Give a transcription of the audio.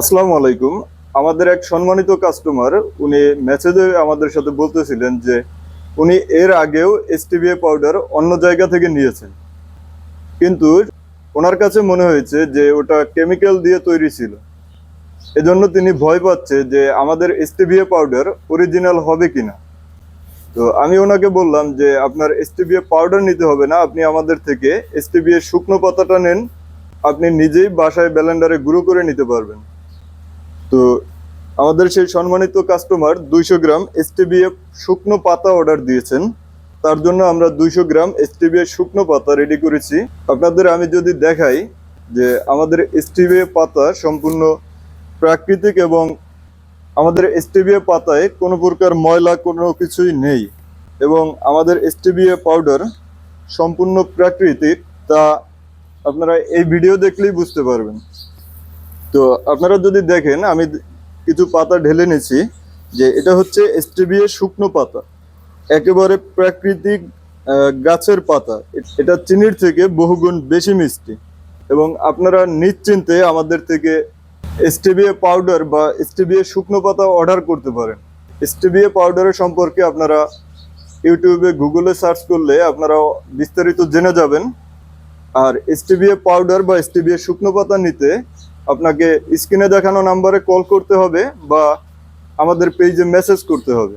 আসসালামু আলাইকুম। আমাদের এক সম্মানিত কাস্টমার উনি মেসেজে আমাদের সাথে বলতেছিলেন যে উনি এর আগেও এসটিবিএ পাউডার অন্য জায়গা থেকে নিয়েছেন। কিন্তু ওনার কাছে মনে হয়েছে যে ওটা কেমিক্যাল দিয়ে তৈরি ছিল। এজন্য তিনি ভয় পাচ্ছে যে আমাদের এসটিবিএ পাউডার অরিজিনাল হবে কিনা। তো আমি ওনাকে বললাম যে আপনার এসটিবিএ পাউডার নিতে হবে না, আপনি আমাদের থেকে এসটিবিএ শুকনো পাতাটা নেন, আপনি নিজেই বাসায় ব্যালেন্ডারে গুঁড়ো করে নিতে পারবেন। তো আমাদের সেই সম্মানিত কাস্টমার দুইশো গ্রাম এসটিবিএ শুকনো পাতা অর্ডার দিয়েছেন। তার জন্য আমরা দুইশো গ্রাম এসটিবিএ শুকনো পাতা রেডি করেছি। আপনাদের আমি যদি দেখাই যে আমাদের এসটিবিএ পাতা সম্পূর্ণ প্রাকৃতিক এবং আমাদের এসটিবিএ পাতায় কোনো প্রকার ময়লা, কোনো কিছুই নেই এবং আমাদের এসটিবিএ পাউডার সম্পূর্ণ প্রাকৃতিক, তা আপনারা এই ভিডিও দেখলেই বুঝতে পারবেন। তো আপনারা যদি দেখেন, আমি কিছু পাতা ঢেলে নিয়েছি, যে এটা হচ্ছে এসটিবিএ শুকনো পাতা। একেবারে প্রাকৃতিক গাছের পাতা। এটা চিনির থেকে বহুগুণ বেশি মিষ্টি। এবং আপনারা নিশ্চিন্তে আমাদের থেকে এসটিবিএ পাউডার বা এসটিবিএ শুকনো পাতা অর্ডার করতে পারেন। এসটিবিএ পাউডারের সম্পর্কে আপনারা ইউটিউবে, গুগলে সার্চ করলে আপনারা বিস্তারিত জেনে যাবেন। আর এসটিবিএ পাউডার বা এসটিবিএ শুকনো পাতা নিতে আপনাকে স্ক্রিনে দেখানো নাম্বারে কল করতে হবে বা আমাদের পেজে মেসেজ করতে হবে।